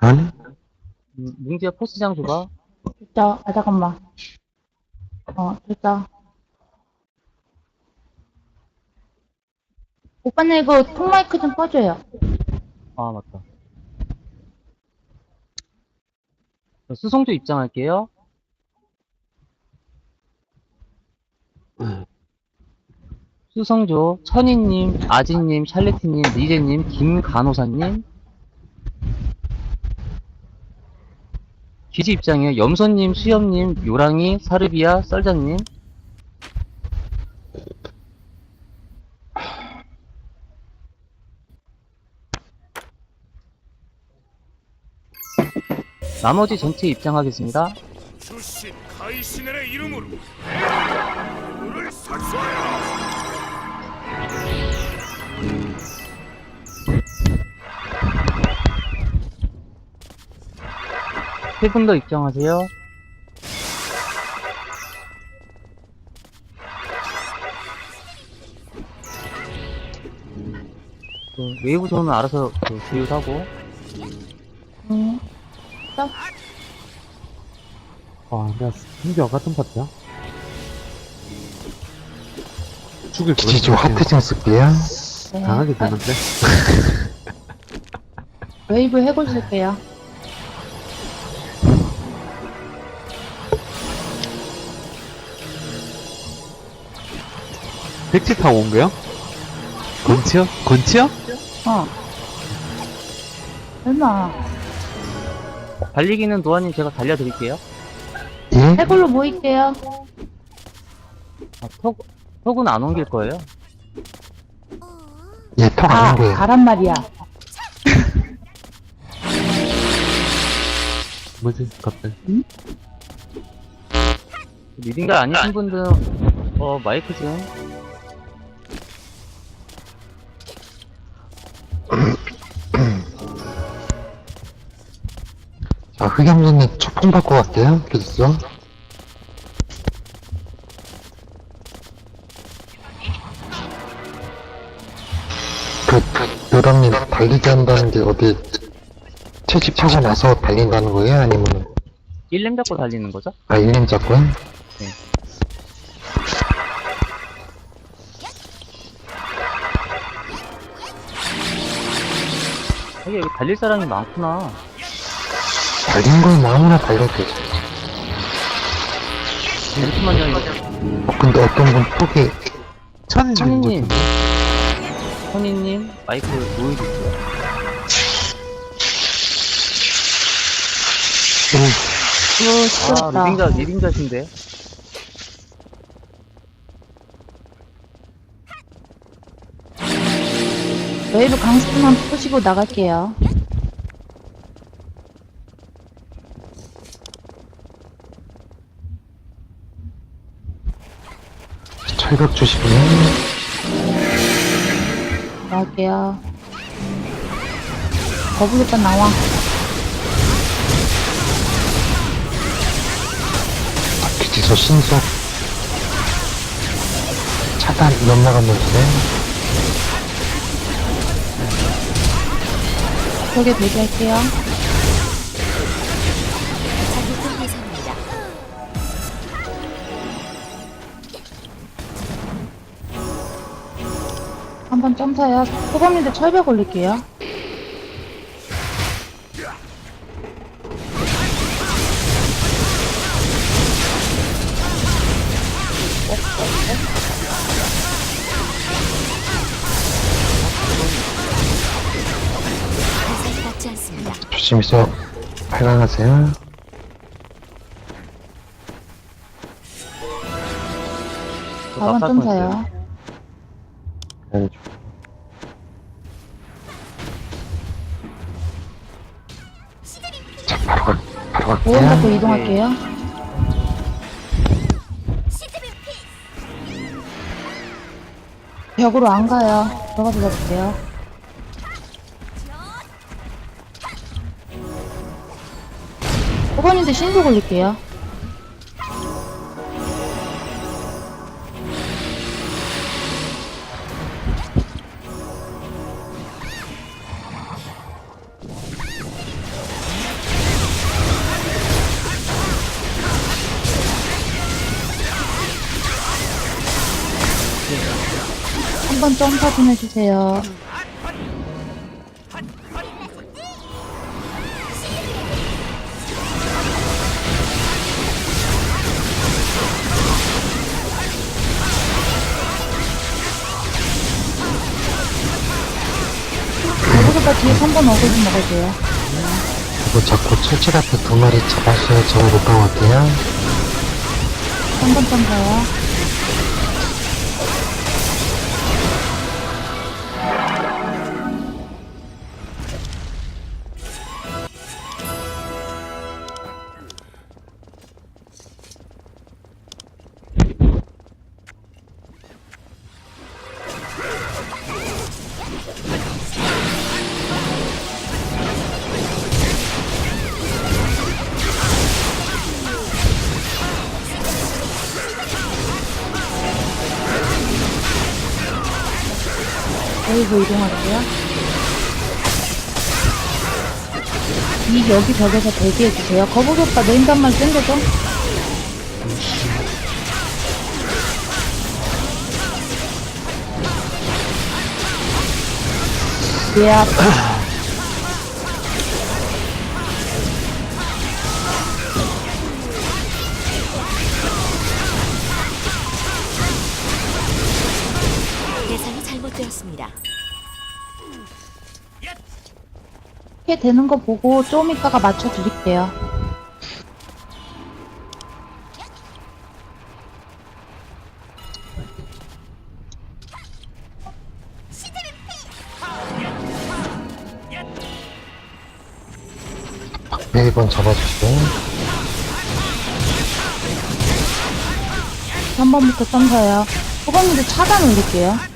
아니? 음, 뭉지야 포스장 줘봐. 됐다. 아, 잠깐만. 어, 됐다. 오빠는 이거 통마이크 좀 꺼줘요. 아, 맞다. 저 수송조 입장할게요. 수성조, 천희님, 아진님, 샬레티님, 리제님, 김간호사님. 기지 입장이에요. 염소님, 수염님, 요랑이, 사르비아, 썰자님. 나머지 전체 입장하겠습니다. 주신 카이시넬의 이름으로 누구를 사수하여 세분더 입장하세요. 그 웨이브 존은 알아서 그 조율하고 응. 아, 내가 신기와 같은 파트야? 죽일 기지 좀 하트징 쓸게요. 네. 당하게 아, 되는데? 웨이브 해골 쓸게요. 백지 타고 온 거야? 건치요? 건치요? 어. 얼마? 달리기는 노아님 제가 달려드릴게요. 예? 해골로 모일게요. 아, 턱, 턱은 안 옮길 거예요. 예, 턱 아, 안 거예요. 가란 말이야. 뭐지, 갑자기? 리딩가 아니신 분들 어 마이크 좀 자, 흑염소님 초풍 받고 갈게요. 교수죠. 그, 그, 요람님 달리기 한다는 게 어디 채집하고 나서 달린다는 거예요? 아니면, 1렘 잡고 달리는 거죠? 아, 1년 잡고요? 하긴 여기 달릴 사람이 많구나. 달린 걸뭐 아무나 달려도 되죠. 잠시만요. 어, 근데 어떤 분 턱이, 천인 천희님, 천희님 마이크 놓여주세요. 오, 아 시끄럽다. 리딩가 리딩가신데. 웨이브 강습만 푸시고 나갈게요. 철벽 주시고요. 나갈게요. 거북이빠 나와. 기지소 신속. 차단 넘나가면서. 대기할게요. 자극 대상입니다. 한번 점사요. 소범님들 철벽 올릴게요. 조심해서 발광하세요. 저 4번 낙할 뻔했어요. 점사요. 네, 자, 바로 갈, 바로 오원 갈게요. 잡고 이동할게요. 벽으로 안 가요. 들어가서 잡을게요. 5번인데 신속 올릴게요. 한 번 점퍼 좀 해주세요. 거기다 뒤에 3번 어글 좀 먹어줘요. 이거 자꾸 철책 앞에 두 마리 잡았어요. 저거 못 방어할게요. 3번 점사요. 여기 벽에서 대기해주세요. 거북이 오빠 단말 뜬 거죠? 예, 앞. 대 이렇게 되는 거 보고 좀 이따가 맞춰 드릴게요. 네, 1번 잡아주세요. 3번부터 점사요. 호박님들 차단 올릴게요.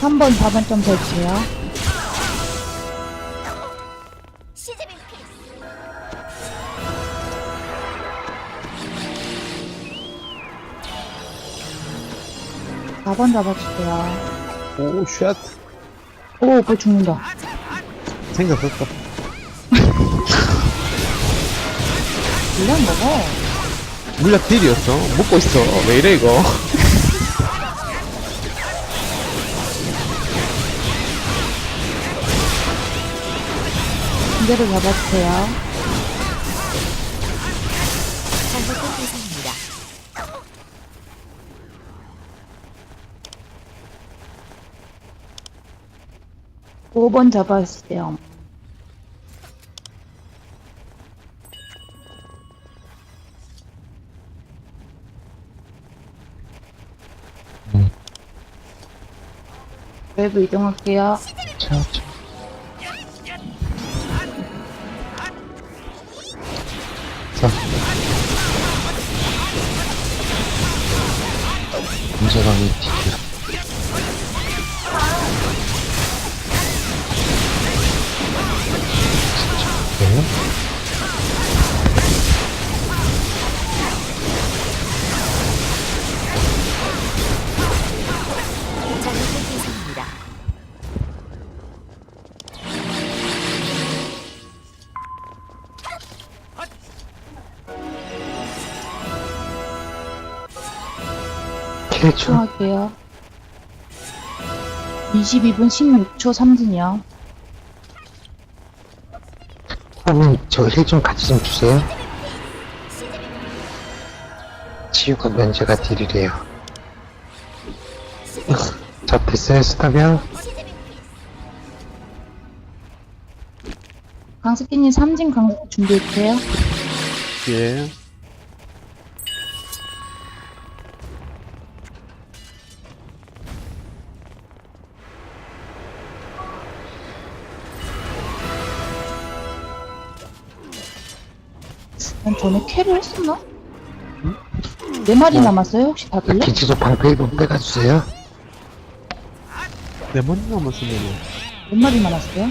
한번 4번 점사 해주세요. 사번 잡아주세요. 오, 쉣. 오, 오빠 죽는다. 생겼었어. 물량 먹어. 물약 딜이었어. 먹고 있어. 왜 이래, 이거. 이대로 잡아주세요. 잘못된 대상입니다. 5번 잡아주세요. 외부 이동할게요. 자, 자. 문제가 캐쳐. 이동할게요. 22분 16초 3분이요. 사장님, 저힐좀 같이 좀 주세요. 치유가 면제가 딜이래요. 자, 됐어요, 스탑이요. 강스키님 삼진 강스 준비해주세요. 예. 전에 캐를 했었나? 네 마리 남았어요? 혹시 다들요? 기지도 방패 1번 빼가주세요. 네번 남았으면은, 몇 마리 남았어요?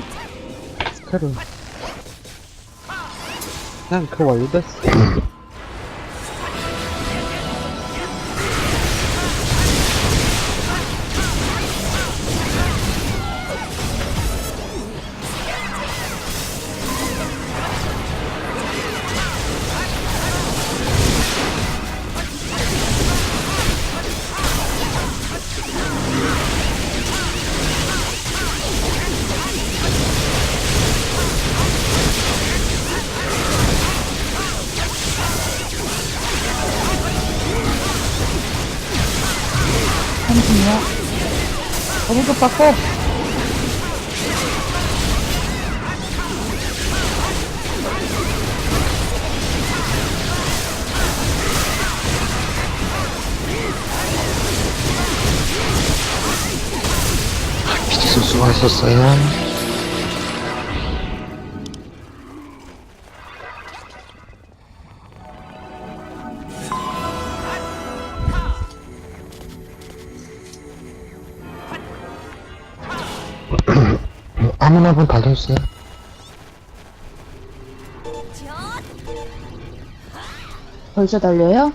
스카를. 그냥 그 완료됐어. 잠시만요. 거북이 받고. 피지수 수고하셨어요. 한번 달려주세요. 벌써 달려요?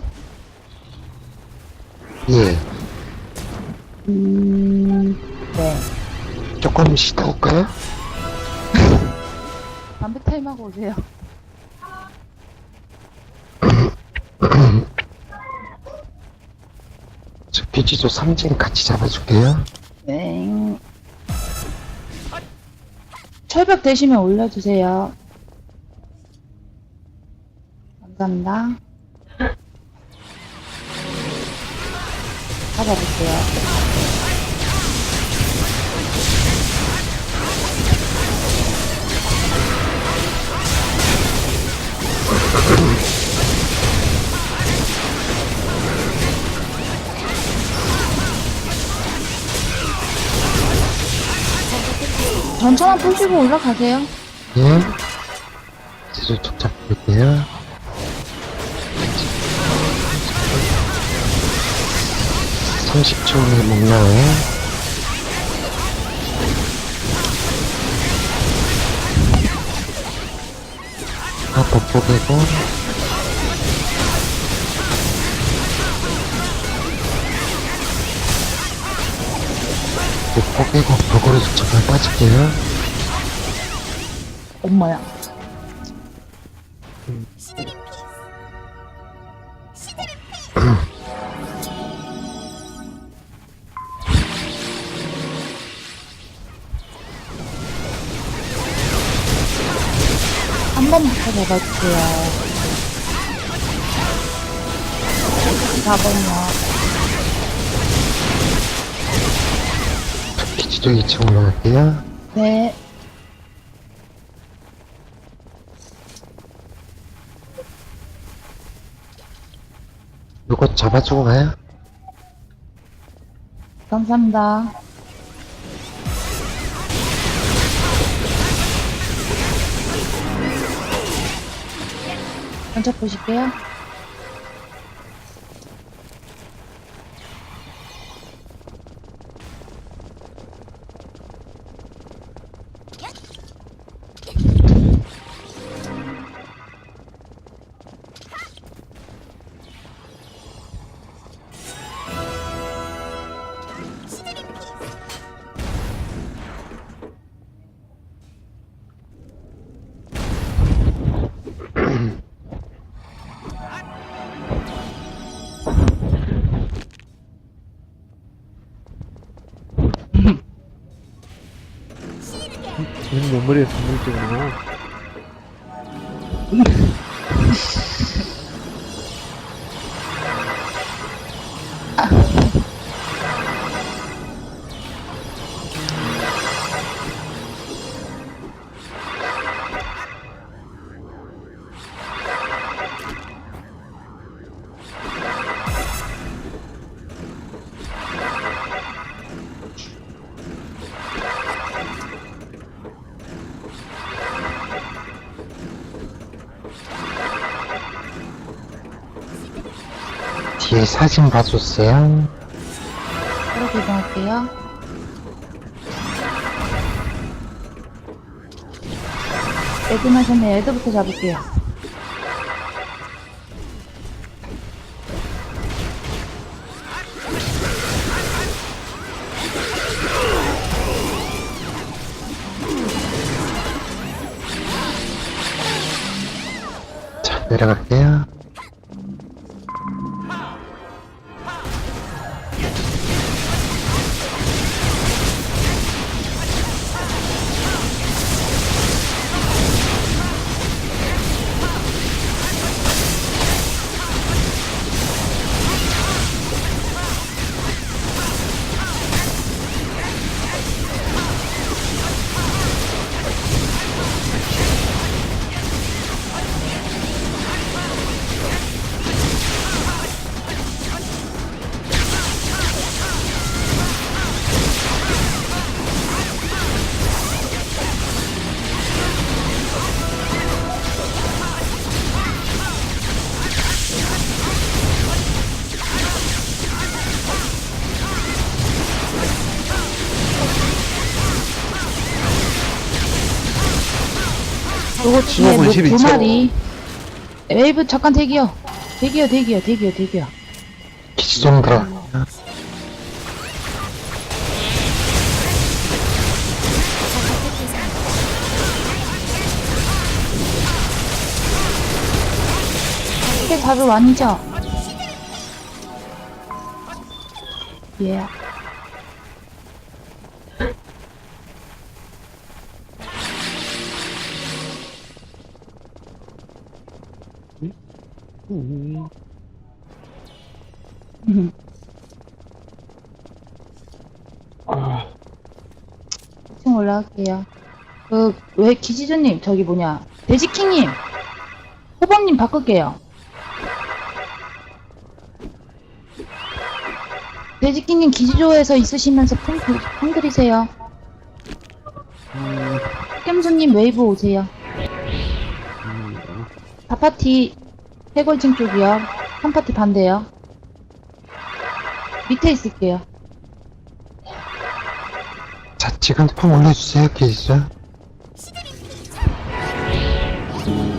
예. 음, 네. 조금 쉬다 올까요? 담배 타임하고 오세요. 저 피지수 3진 같이 잡아줄게요. 네. 철벽 되시면 올려주세요. 감사합니다. 찾아볼게요. 전천만 푸시고 올라가세요. 예. 피지수 좀 잡을게요. 삼십 초 후에 목 나와요. 아, 돋보기고. 돋보기고, 버거리 잠깐 빠질게요. 엄마야. 한 번부터 잡아주세요. 4번이요. 피지조 2층 올라갈게요. 네. 이거 잡아주고 가요. 감사합니다. 먼저 보실게요. Uh. 사진 봐줬어요. 바로 개봉할게요. 애드 마셨네. 애드부터 잡을게요. 그리고 뒤에 15분 목두 12초. 마리. 웨이브 잠깐 대기요. 대기요, 대기요, 대기요, 대기요. 기지 좀 들어. 이게 답을 아니죠? 예. 음. 층 올라갈게요. 그, 왜, 기지조님, 저기 뭐냐, 돼지킹님, 호범님 바꿀게요. 돼지킹님 기지조에서 있으시면서 풍, 풍 들이세요. 겜수님 웨이브 오세요. 다파티 해골층 쪽이요. 한 파티 반대요. 밑에 있을게요. 자, 지금 폼 올려주세요, 기지죠.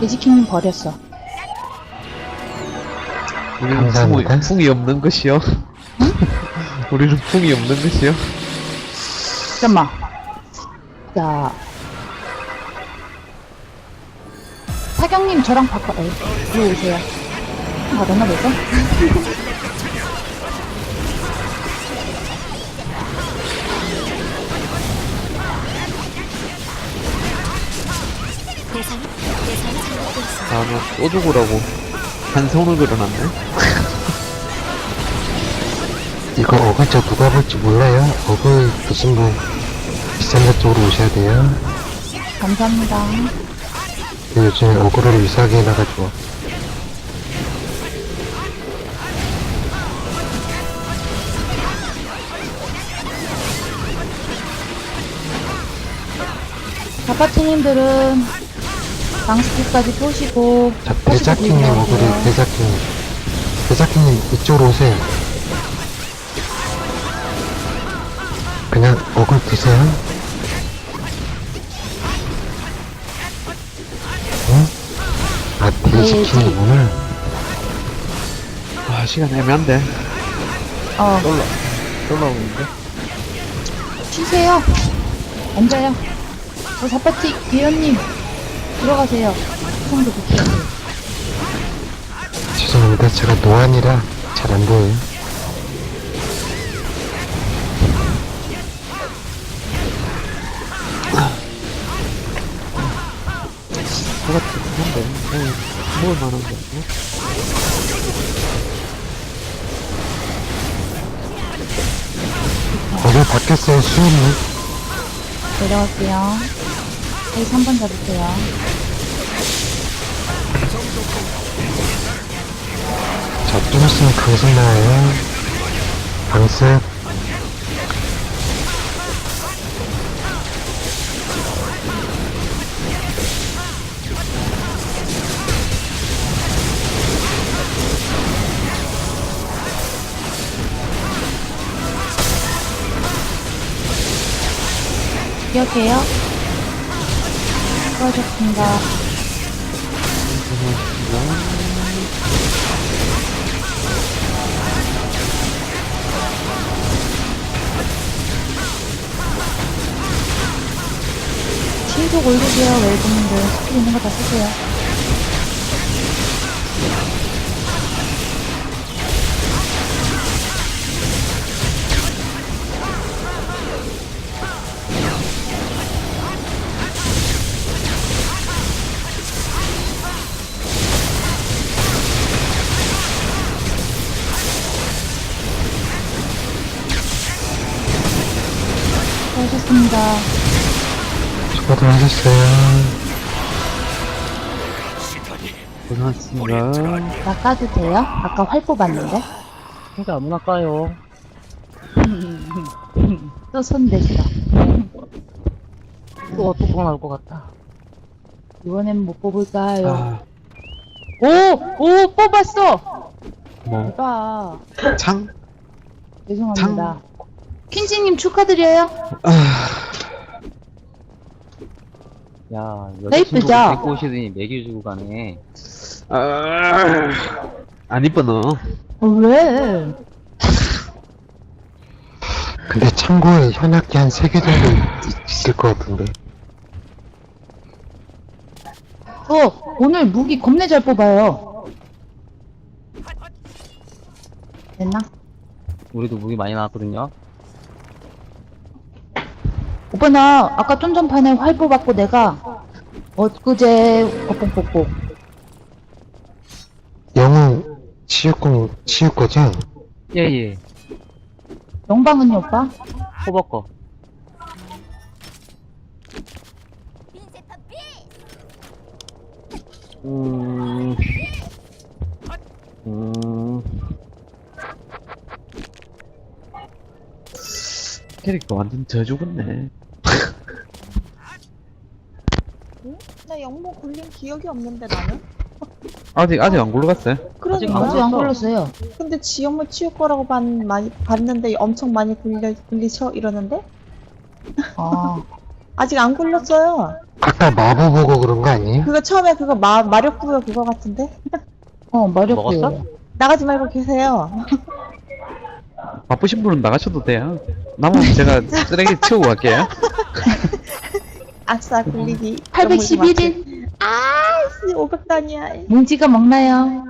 돼지킹님 버렸어. 우리는 감사합니다. 풍이, 풍이 없는 것이요. 우리는 풍이 없는 것이요. 잠깐만. 자. 사경님 저랑 바꿔, 에, 이리 오세요. 받았나 벌써? 또 죽으라고. 한성을 그려놨네. 이거 어글 저 누가 볼지 몰라요. 어글 드신 분 비싼 데 쪽으로 오셔야 돼요. 감사합니다. 요즘에 어그로를 유사하게 해놔가지고. 다파티님들은 방스키까지 쏘시고 자, 들어가세요. 어그로, 대자킹님. 대자킹님 이쪽으로 오세요. 그냥 어글 드세요. 응? 아, 대지킹이 오늘 아, 시간 애매한데. 어, 놀라, 놀라오는데. 쉬세요. 앉아요. 어, 다파티 기현님 들어가세요. 성도 붙여. 죄송합니다. 제가 노안이라 잘 안 보여요. 뭐가 뜨는데. 어, 뭘 만한 거지? 어글 바뀌었어요, 수현님. 내려갈게요. 여기 3번 잡으세요. 자, 뚫었으면 강습 나와요. 강습. 기억해요? 수고하셨습니다. 신속 올리세요, 웰브님들. 스킬 있는 거 다 쓰세요. 수고들 하셨어요. 고생하셨습니다. 나 까도 돼요? 아까 활 뽑았는데? 진짜 아무나 까요. 또 손댔어. 또 뚜껑 나올 것 같다. 이번엔 못 뽑을까요? 아, 오! 오! 뽑았어! 뭐, 봐. 창? 죄송합니다. 퀸지님 축하드려요. 아, 야? 여자친구 데리고 오시더니 먹여주고 가네. 아, 안 이뻐, 너. 어, 왜? 근데 창고에 현악기 한 3개 정도 있- 있을 것 같은데. 어, 오늘 무기 겁내 잘 뽑아요. 됐나? 우리도 무기 많이 나왔거든요. 오빠 나 아까 좀 전판에 활 뽑았고 내가 엊그제 거뽕 뽑고 영웅 치유공, 치유 거죠? 예, 예. 영방은요 오빠? 호버거. 음. 음. 캐릭터 완전 져 죽었네. 나 영모 굴린 기억이 없는데 나는? 아직, 아직 안 굴러갔어요. 아직 그러니까 안 아직 안 걸렸어. 걸렸어요. 근데 지영모 치울 거라고 봤, 많이 봤는데 엄청 많이 굴려, 굴리셔 이러는데? 아, 아직 안 굴렸어요 아까 마법 보고 그런 거 아니에요? 그거 처음에 그거 마, 마력구요 그거 같은데? 어 마렵고요. 먹었어? 나가지 말고 계세요 바쁘신 분은 나가셔도 돼요. 남은 제가 쓰레기 치우고 갈게요. 아싸 굴리기 811일 아씨 500단이야 뭉지가 먹나요?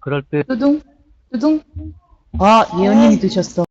그럴 듯. 두둥 두둥. 아 예언님이 드셨어.